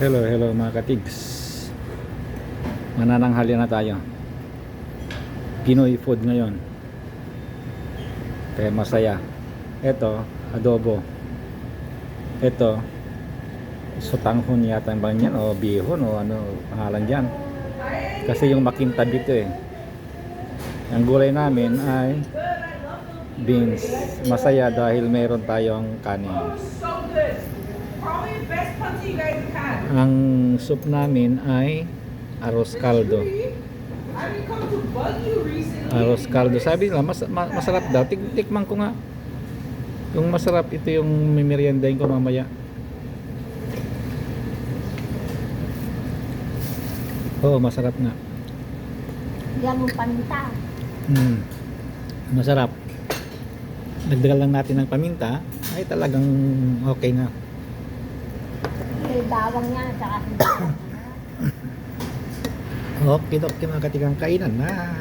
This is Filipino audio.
Hello, hello mga katigs. Manananghali na tayo. Pinoy food ngayon. Kaya masaya. Ito, adobo. Ito, sutanghon yata bang yan o bihon o ano pangalan dyan. Kasi yung makintab ito eh. Ang gulay namin ay beans. Masaya dahil meron tayong kanin. Ang soup namin ay arroz caldo. Arroz caldo. Sabi nila, mas, ma- masarap daw. Tik tikman ko nga. Yung masarap, ito yung mimeriendahin ko mamaya. Oo, masarap nga. Yan mong paminta. Mm. Masarap. Nagdagal lang natin ng paminta, ay talagang okay na. May bawang yan, saka sibuyas. Okay, okay mga katikang kainan na.